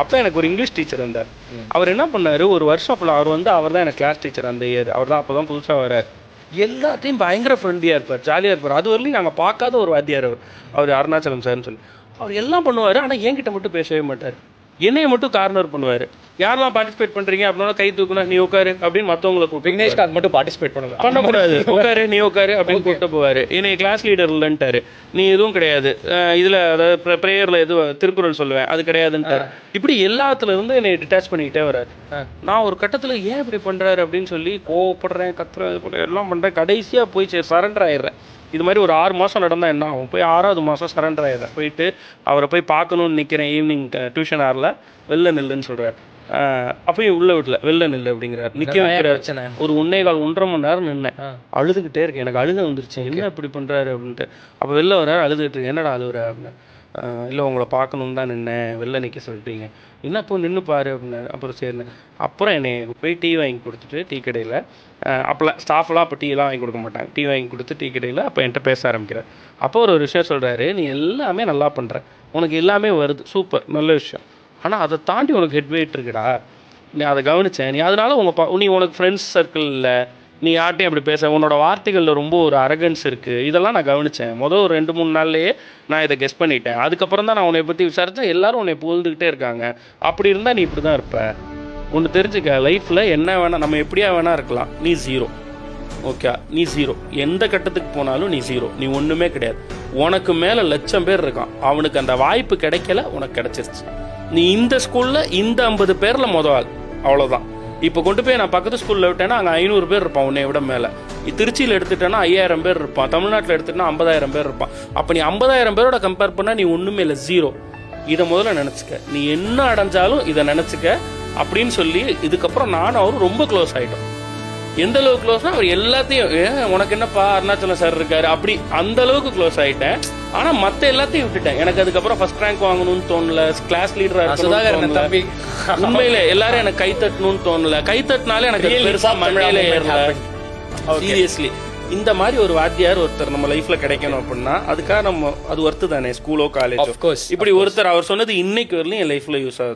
அப்போ எனக்கு ஒரு இங்கிலீஷ் டீச்சர் இருந்தார். அவர் என்ன பண்ணாரு? ஒரு வருஷம் ஃபுல்லாக அவர் வந்து அவர் தான் எனக்கு கிளாஸ் டீச்சர் அந்த இயர் அவர் தான் அப்போ தான் புதுசாக வரார் எல்லாத்தையும் பயங்கர ஃப்ரெண்ட்லியாக இருப்பார் ஜாலியாக இருப்பார். அது வரலையும் நாங்கள் பார்க்காத ஒரு வாத்தியார் அவர். அவர் அருணாச்சலம் சார்னு சொல்லி. அவர் எல்லாம் பண்ணுவார் ஆனால் என்கிட்ட மட்டும் பேசவே மாட்டார். என்னைய மட்டும் கார்னர் பண்ணுவார். யாரெல்லாம் பார்ட்டிசிபேட் பண்ணுறீங்க அப்படின்னா கை தூக்குனா நீ உட்காரு அப்படின்னு மற்றவங்களை விக்னேஷ்காந்த் மட்டும் பார்ட்டிசிபேட் பண்ணல. பண்ணக்கூடாது. உட்காரு நீ உட்காரு அப்படின்னு கூப்பிட்டு போவார். என்னை கிளாஸ் லீடர் இல்லைன்ட்டாரு நீ எதுவும் கிடையாது. இதுல அதாவது ப்ரேயரில் எது திருக்குறள் சொல்லுவேன். அது கிடையாதுன்ட்டாரு. இப்படி எல்லாத்துல இருந்து என்னை டிட்டாச் பண்ணிக்கிட்டே வராரு. நான் ஒரு கட்டத்துல ஏன் இப்படி பண்றாரு அப்படின்னு சொல்லி கோவப்படுறேன் கத்துறேன் பண்ணுறேன் எல்லாம் பண்றேன். கடைசியா போய் சரண்டர் ஆயிடுறேன். இது மாதிரி ஒரு ஆறு மாசம் நடந்தா என்ன ஆகும்? போய் ஆறாவது மாசம் சரண்டர் ஆயிடுறேன். போயிட்டு அவரை போய் பார்க்கணும்னு நிக்கிறேன் ஈவினிங் டியூஷன் ஆரில் வெளில நில்லுன்னு சொல்றாரு. அஹ் அப்பயும் உள்ள விடல. வெளில நில்லு அப்படிங்கிறாரு. நிக்க வைக்கிறாரு. ஒரு ஒன்னே கால் ஒன்றரை மணி நேரம் நின்னேன். அழுதுகிட்டே இருக்கேன். எனக்கு அழுக வந்துருச்சு. என்ன இப்படி பண்றாரு அப்படின்ட்டு. அப்போ வெளில வராரு அழுதுகிட்டு இருக்கு என்னடா அழுகுற அப்படின்னு. "ஆஹ் இல்லை உங்களை பார்க்கணுன்னு தான் நின்னேன். வெளில நிற்க சொல்லிட்டீங்க. என்ன இப்போ நின்று பாரு அப்படின்னாரு. அப்புறம் சரிண்ணே அப்புறம் என்னை போய் டீ வாங்கி கொடுத்துட்டு டீ கடையில் அப்போலாம் ஸ்டாஃப்லாம் அப்போ டீலாம் வாங்கி கொடுக்க மாட்டாங்க. டீ வாங்கி கொடுத்து டீ கடையில் அப்போ என்கிட்ட பேச ஆரம்பிக்கிறார். அப்போ ஒரு விஷயம் சொல்கிறாரு நீ எல்லாமே நல்லா பண்ணுற உனக்கு எல்லாமே வருது. சூப்பர். நல்ல விஷயம். ஆனால் அதை தாண்டி உனக்கு ஹெட் வெயிட் இருக்குடா. நீ அதை கவனித்தேன் நீ அதனால உங்கள் ப நீ உனக்கு ஃப்ரெண்ட்ஸ் சர்க்கிள் இல்லை நீ யார்ட்டையும் அப்படி பேச உன்னோட வார்த்தைகளில் ரொம்ப ஒரு அரகன்ஸ் இருக்குது இதெல்லாம் நான் கவனிச்சேன். மொதல் ஒரு ரெண்டு மூணு நாள்லேயே நான் இதை கெஸ் பண்ணிட்டேன். அதுக்கப்புறம் தான் நான் உன்னை பற்றி விசாரித்தேன் எல்லாரும் உன்னை புகழ்ந்துக்கிட்டே இருக்காங்க. அப்படி இருந்தால் நீ இப்படி தான் இருப்ப. ஒன்று தெரிஞ்சுக்க லைஃப்பில் என்ன வேணால் நம்ம எப்படியா வேணால் இருக்கலாம். நீ ஜீரோ ஓகே நீ ஜீரோ எந்த கட்டத்துக்கு போனாலும் நீ ஜீரோ நீ ஒன்றுமே கிடையாது. உனக்கு மேலே லட்சம் பேர் இருக்கான். அவனுக்கு அந்த வாய்ப்பு கிடைக்கல உனக்கு கிடைச்சிருச்சு. நீ இந்த ஸ்கூலில் இந்த ஐம்பது பேரில் மொதல் ஆள். அவ்வளோதான் இப்போ கொண்டு போய் நான் பக்கத்து ஸ்கூலில் விட்டேன்னா அங்கே ஐநூறு பேர் இருப்பான் உன்னை விட மேலே. திருச்சியில் எடுத்துட்டேன்னா ஐயாயிரம் பேர் இருப்பான். தமிழ்நாட்டில் எடுத்துட்டா ஐம்பதாயிரம் பேர் இருப்பான். அப்போ நீ ஐம்பதாயிரம் பேரோட கம்பேர் பண்ணால் நீ ஒன்றுமே இல்லை ஜீரோ இதை முதல்ல நினச்சிக்க. நீ என்ன அடைஞ்சாலும் இதை நினச்சிக்க. அப்படின்னு சொல்லி இதுக்கப்புறம் நானும் அவரும் ரொம்ப க்ளோஸ் ஆகிட்டோம் எந்த அளவுக்கு க்ளோஸ்னா அவர் எல்லாத்தையும் ஏன் உனக்கு என்னப்பா அருணாச்சலம் சார் இருக்காரு? அப்படி அந்த அளவுக்கு க்ளோஸ் ஆகிட்டேன் ஆனா மத்த எல்லாத்தையும் விட்டுட்டேன். எனக்கு அதுக்கப்புறம் ஃபர்ஸ்ட் ரேங்க் வாங்கணும்னு தோணல கிளாஸ் லீடரா தோணல. தம்பி. உண்மையில எல்லாரும் எனக்கு கை தட்டணும்னு தோணல. கை தட்டினாலே எனக்கு பெருசா மண்டையில ஏறல. சீரியஸ்லி இந்த மாதிரி ஒரு வாத்தியார் ஒருத்தர் நம்ம லைஃப்ல கிடைக்கணும் அப்படின்னா அதுக்காக நம்ம அது ஒர்த்து தானே? ஸ்கூலோ காலேஜோ இப்படி ஒருத்தர் அவர் சொன்னது இன்னைக்கு வரலையும் என் லைஃப்ல யூஸ் ஆகுது.